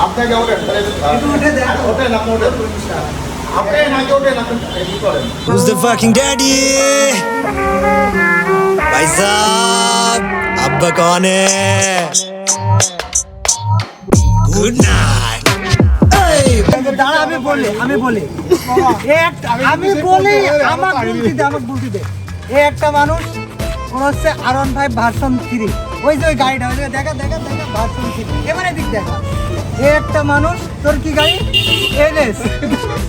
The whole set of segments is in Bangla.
আপনি ওঠেন আপনি নাকি ওঠেন আপনি কি করেন? Who's the fucking daddy? ভাইসাব আব্বা কনে। গুড নাইট দাঁড়া আমি বলি আমি বলি। আমি বলি আমার বলতে দে আমাকে বলতে দে একটা মানুষ ওর হচ্ছে আরন ভাই ভার্সন থ্রি ওই যে ওই গাড়িটা ওই দেখা দেখা দেখা ভার্সন থ্রি এবারে দিক দেখা। এ একটা মানুষ তোর কি গাড়ি? LS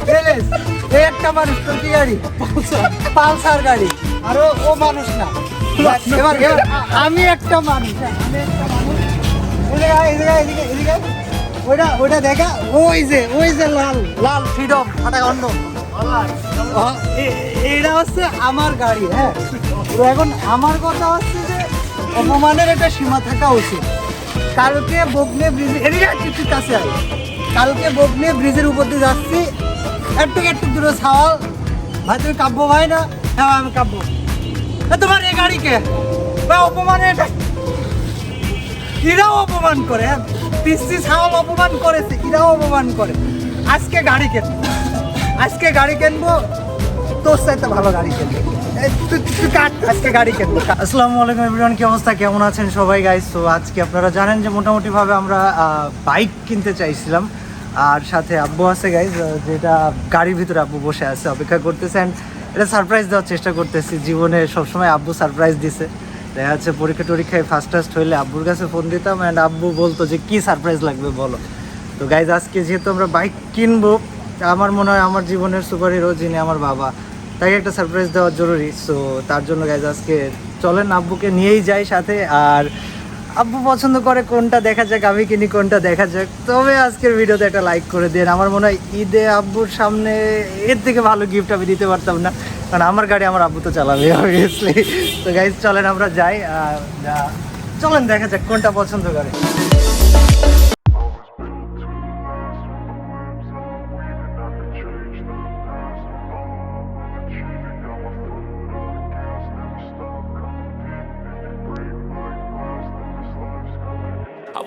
LS. এ একটা মানুষ তোর কি গাড়ি? পালসার। গাড়ি। আর ও- মানুষ না। এবার এবার আমি একটা মানুষ হ্যাঁ, আমি একটা মানুষ। এদিকে এদিকে এদিকে এদিকে ওইটা ওইটা দেখা ওই যে ওই যে লাল লাল ফ্রিডম ফাটা গন্ধ। এটা হচ্ছে আমার গাড়ি হ্যাঁ। এখন আমার কথা হচ্ছে অপমানের একটা সীমা থাকা উচিত। কালকে বগনে ব্রিজ এদিকে একটু কাছে আয়। কালকে বগনে ব্রিজের উপর দিয়ে যাচ্ছি। একটু একটু দূরে ছাওয়াল। ভাই তুমি কাব্য ভাই না? হ্যাঁ আমি কাব্য। এ, তোমার এই গাড়িকে বা অপমানের এটা এরাও অপমান করে হ্যাঁ? পিসি ছাওয়াল অপমান করেছে এরাও অপমান করে। আজকে গাড়ি কিনবো আজকে গাড়ি কিনবো? তোর সাথে ভালো গাড়ি কিনবো আসসালামু আলাইকুম কি অবস্থা? কেমন আছেন সবাই গাইস তো আজকে আপনারা জানেন যে মোটামুটিভাবে আমরা বাইক কিনতে চাইছিলাম। আর সাথে আব্বু আছে গাইজ যেটা গাড়ির ভিতরে আব্বু বসে আছে, অপেক্ষা করতেছেন এটা সারপ্রাইজ দেওয়ার চেষ্টা করতেছি। জীবনে সবসময় আব্বু সারপ্রাইজ দিছে। দেখা যাচ্ছে পরীক্ষা টরীক্ষায় ফার্স্ট টাস্ট হইলে আব্বুর কাছে ফোন দিতাম অ্যান্ড আব্বু বলতো যে, কি সারপ্রাইজ লাগবে বলো? তো গাইজ আজকে যেহেতু আমরা বাইক কিনবো, আমার মনে হয় আমার জীবনের সুপার হিরো যিনি আমার বাবা তাকে একটা সারপ্রাইজ দেওয়া জরুরি সো তার জন্য গাইজ আজকে চলেন আব্বুকে নিয়েই যাই সাথে, আর আব্বু পছন্দ করে কোনটা দেখা যাক, আমি কিনি কোনটা দেখা যাক। তবে আজকের ভিডিওতে একটা লাইক করে দেন। আমার মনে হয় ঈদে আব্বুর সামনে এর থেকে ভালো গিফট আমি দিতে পারতাম না, কারণ আমার গাড়ি আমার আব্বু তো চালাবে অবভিয়াসলি তো গাইজ চলেন আমরা যাই চলেন দেখা যাক কোনটা পছন্দ করে।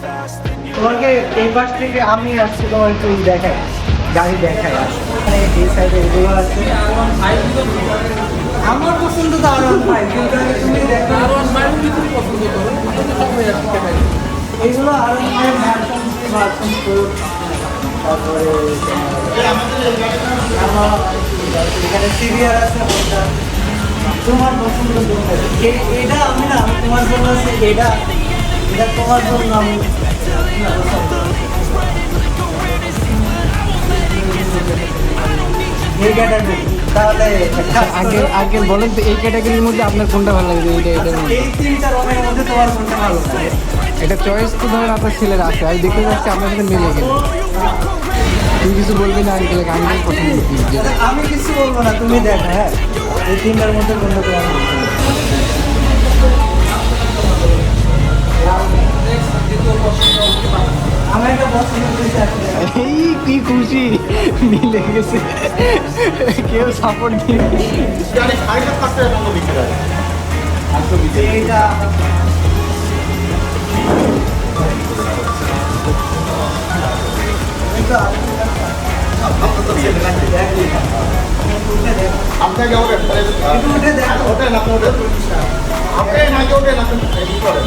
Fast, then you তোমাকে এই পাশ থেকে আমি আসছি তোমার একটু ই দেখাই গাড়ি মানে সাইডে এগুলো আছে। আমার পছন্দ তো আর আমি তুমি দেখো। আর তারপরে এখানে সিরিয়ার আছে তোমার পছন্দ এটা আমি না তোমার জন্য আছে। এটা এটা তোমার জন্য আমি এই ক্যাটাগরি তাহলে আগে আগে বলেন তো এই ক্যাটাগরির মধ্যে আপনার কোনটা ভালো লাগে এইটা মধ্যে এই তিনটা রঙের মধ্যে তোমার কোনটা ভালো লাগে? এটা চয়েস তো ধরেন আপনার ছেলের আছে আমি দেখতে যাচ্ছি আপনার সাথে মিলে গেলে। তুই কিছু বলবি না আঙ্কেল আমি পছন্দ করি আমি কিছু বলব না তুমি দেখো হ্যাঁ? এই তিনটার মধ্যে কোনটা তোমার? পছন্দ। এই কি খুশি মিলে গেছে কেউ সাপোর্ট দিয়ে হয় আপনাকে ওঠেন। আপনি ওঠেন আপনি নাকি ওঠেন আপনি করেন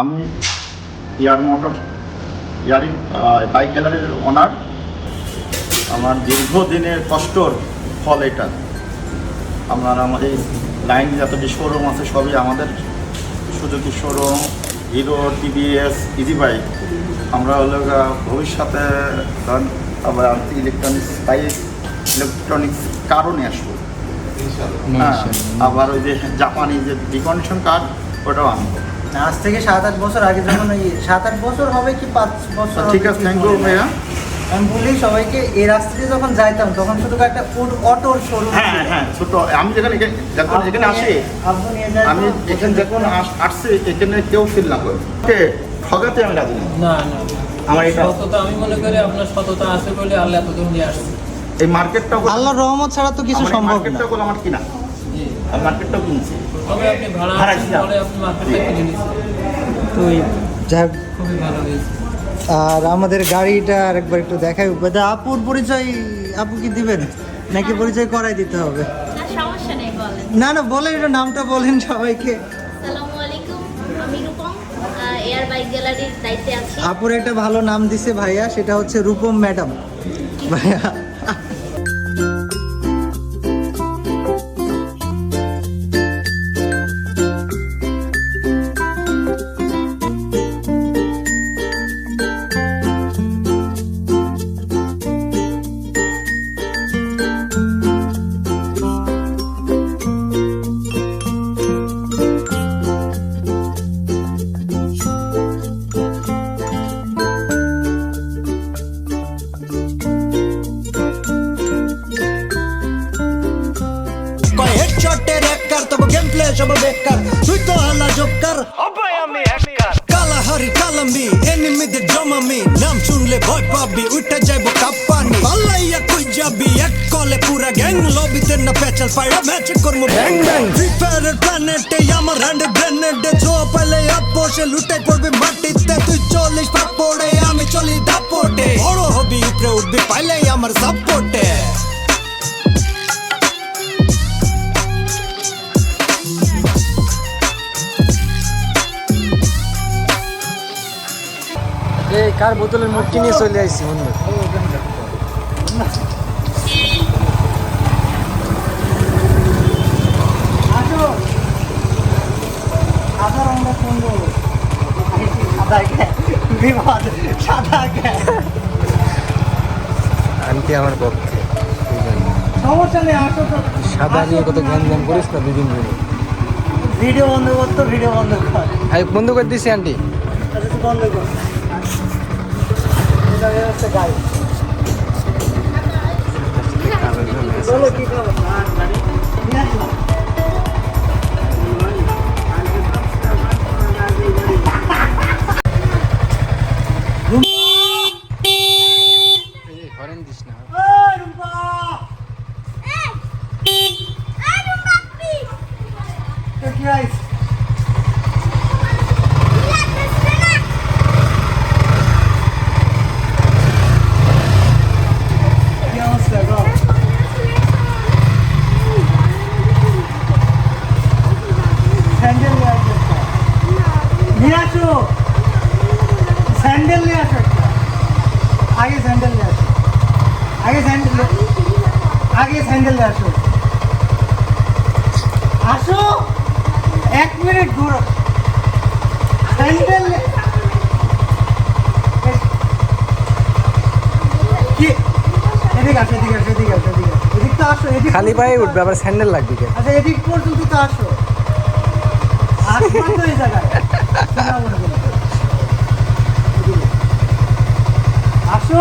আমি ইয়ার মোটর ইয়ারিং বাইক গ্যালারির ওনার আমার দীর্ঘদিনের কষ্টর ফল এটা। আমার আমাদের লাইন যত যে শোরুম আছে সবই আমাদের Suzuki showroom Hero TVS easy bike আমরা হলো ভবিষ্যতে ধরেন আবার ইলেকট্রনিক্স বাইক ইলেকট্রনিক্স নিয়ে আসব। হ্যাঁ, আবার ওই যে জাপানি যে ডিকন্ডিশন কার ওটাও আনব। আজ থেকে সাত আট বছর আগে যখন ওই সাত আট বছর হবে কি পাঁচ বছর ঠিক আছে থ্যাংক ইউ ভাইয়া। আমি বলি সবাইকে এই রাস্তা দিয়ে যখন যাইতাম তখন শুধু একটা অটোর শোরুম হ্যাঁ হ্যাঁ ছোট। আমি যেখানে যখন এখানে আসি আমি এখানে যখন আসছি এখানে কেউ ফিল না করে। ওকে ঠগাতে আমি রাজি না। না না আমার এটা সততা আমি মনে করি আপনার সততা আছে বলে আল্লাহ এতদূর নিয়ে আসছে। এই মার্কেটটা আল্লাহর রহমত ছাড়া তো কিছু সম্ভব না। মার্কেটটা আমার কিনা। মার্কেটটাও কিনছি। ভাড়া ছিলাম। বলে তো খুবই ভালো হয়েছে। আর আমাদের গাড়িটা আরেকবার একটু দেখাই দাদা আপুর পরিচয় আপু কি দিবেন? নাকি পরিচয় করাই দিতে হবে? না সমস্যা নেই বলেন। না না বলেন এটা নামটা বলেন সবাইকে। আসসালামু আলাইকুম আমি রূপম এয়ার বাইক গ্যালারির দায়িত্বে আছি। আপুর একটা ভালো নাম দিছে ভাইয়া সেটা হচ্ছে রূপম ম্যাডাম। ভাইয়া হেডশটের এককার তবে গেম প্লে সব বেকার। তুই তো আলা জবকার কালাহারি কালামি এনিমিদের জমামি। নাম শুনলে ভয় পাবি উঠে যাইব কাপ্পানি পাল্লাইয়া কই যাবি? এক কলে পুরা গ্যাং লবিতে না পেচাল পাইরা ম্যাচ করমু। ব্যাং ব্যাং ফ্রি ফায়ারের প্ল্যানেটে আমার হ্যান্ড গ্রেনেডে জো পাইলে আপসে লুটাই পড়বি মাটিতে। কার বোতলের মুখটি নিয়ে চলে আসছি বন্ধু? আনটি আমার পক্ষে। তো সাদা নিয়ে কত জ্ঞান জ্ঞান করিস না দুদিন ধরে। ভিডিও বন্ধ করতো ভিডিও বন্ধ কর। বন্ধ করে দিছি আন্টি। আচ্ছা বন্ধ কর। এটা হচ্ছে গাড়ি চলো কি নিয়ে স্যান্ডেল আসো। আসো। এক মিনিট ঘুরো স্যান্ডেল খালি পায়ে উঠবে। আবার স্যান্ডেল লাগবে আচ্ছা এদিক পর্যন্ত তো আসো তো এই জায়গায়। আসো।